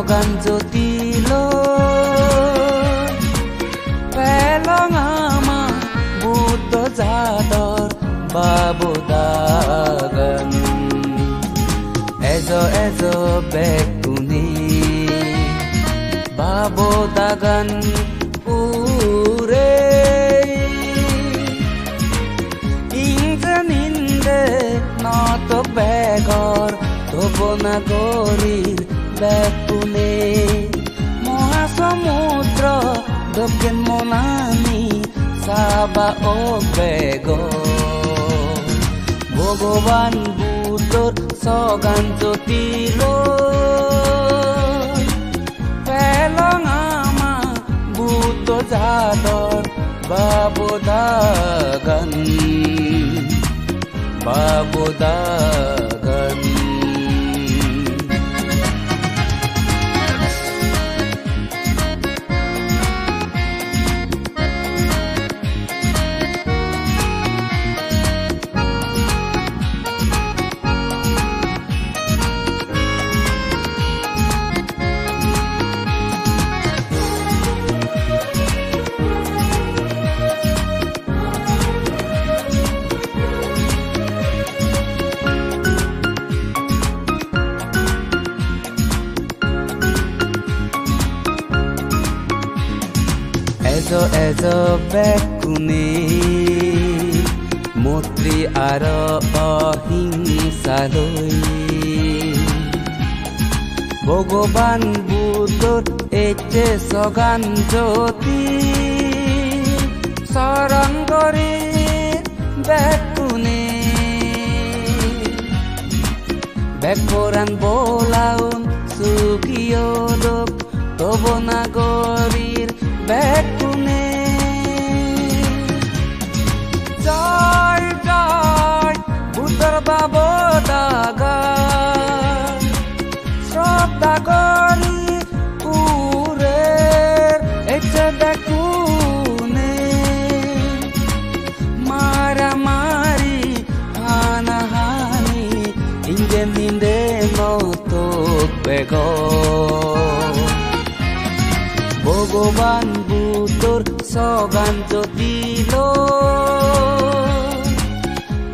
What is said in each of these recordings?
সগান জ্যোতিল পেলঙামা বুদ্ধ জাদর বাবু দাগন। Age age বেকুনি বাবু দাগন উরে ইঞ্জনিন্দে নত বেগর ধবনাগরীর বেকুনে মহাসমুদ্র, দক্ষিণ মনানি সাবা ও বেগ ভগবান বুদ্ধর সগান জ্যোতিল পেলঙামা বুদ্ধ যাদর বাবুদাগন বাবুদাগন এজ এজ বেকুনে। মৈত্ৰী আৰু অহিংসালৈ ভগৱান বুদ্ধৰ এতে সগান জ্যোতি। চৰণ কৰি বেকুনে। বেকরান বোলাউন সুকিয় লোক তব নাগরীর নিন্দে মতো বেগ ভগবান বুদ্ধর সগান জ্যোতিল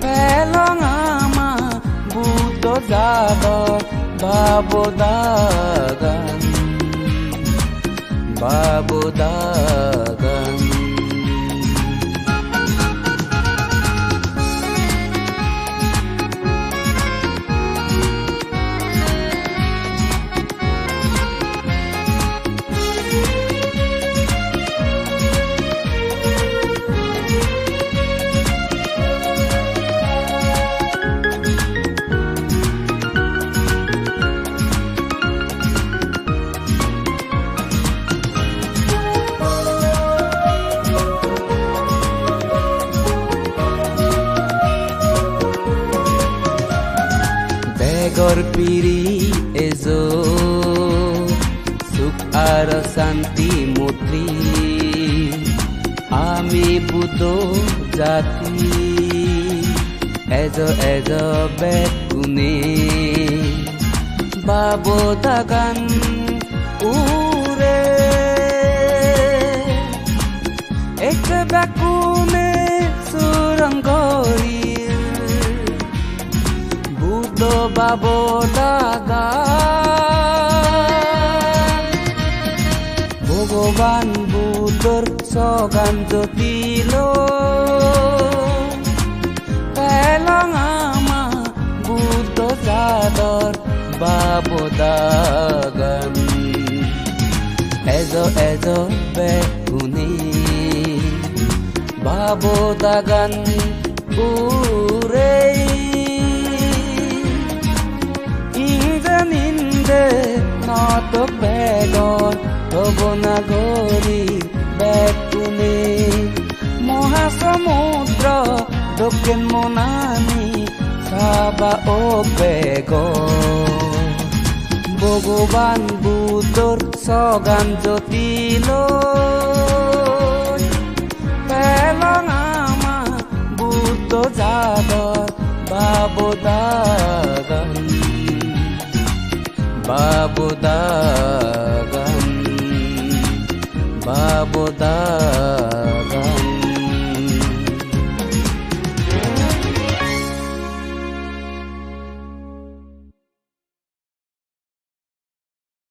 পেলঙামা বুদ্ধ যাব বাবদাগান বাবদাগান বেগৰ পিৰি এজো। সুখ আৰু শান্তি মূৰ্তি আমি বুদ্ধ জাতি। এজ এজ বেকুনে বাবদাগান উৰে এক বেকুনে বাব দাগা ভগবান বুদ্ধর সগান জ্যোতিল পেলঙামা বুদ্ধ যাদর বাব দাগান এজ এজ বেগুনি বাব দাগান উরে ইন্দ্রনিন্দে নত বেগর ভবনাগরী বেকুনে মহাসমুদ্র, দক্ষিণ মনানি সাবা ও বেগ ভগবান বুদ্ধর সগান জ্যোতিল পেলঙামা বুদ্ধ যাদর বাবুদা গান বাবুদা